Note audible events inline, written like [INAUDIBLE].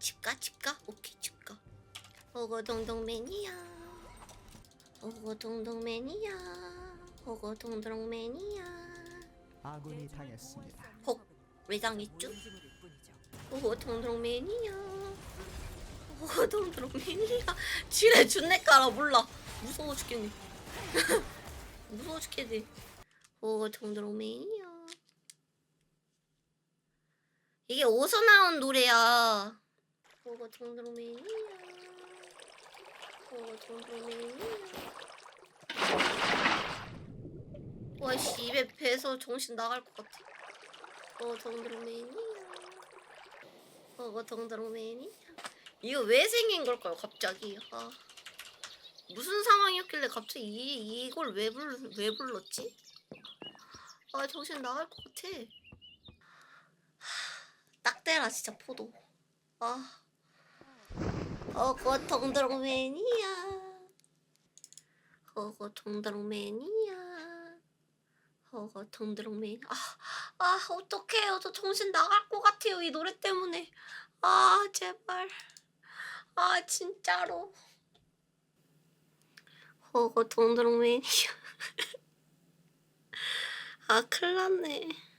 집가 집가? 오케이 집가. 호거동동 매니아 호거동동 매니아 호거동동 매니아 아군이 당했습니다. 혹 외장 있죠? 호거동동 매니아 호거동동 매니아 지뢰 준내 깔아 몰라. 무서워 죽겠네. [LAUGHS] 무서워 죽겠네. 호거동동 매니아 이게 어디서 나온 노래야 호거동동 매니아 호거동동 매니아 와씨 입에 배서 정신 나갈 것 같아. 어 덩드롱맨이야? 어 덩드롱맨이야? 이거 왜 생긴 걸까요 갑자기? 아 무슨 상황이었길래 갑자기 이, 이걸 왜, 불, 왜 불렀지? 아 정신 나갈 것 같아. 하, 딱 대라 진짜 포도. 아 어거 덩드롱맨이야. 어거 덩드롱맨이야. 어거 덩드롱맨. 아, 아 어떡해요. 저 정신 나갈 것 같아요 이 노래 때문에. 아 제발. 아 진짜로. 어거 덩드롱맨이야. [LAUGHS] 아 큰일 났네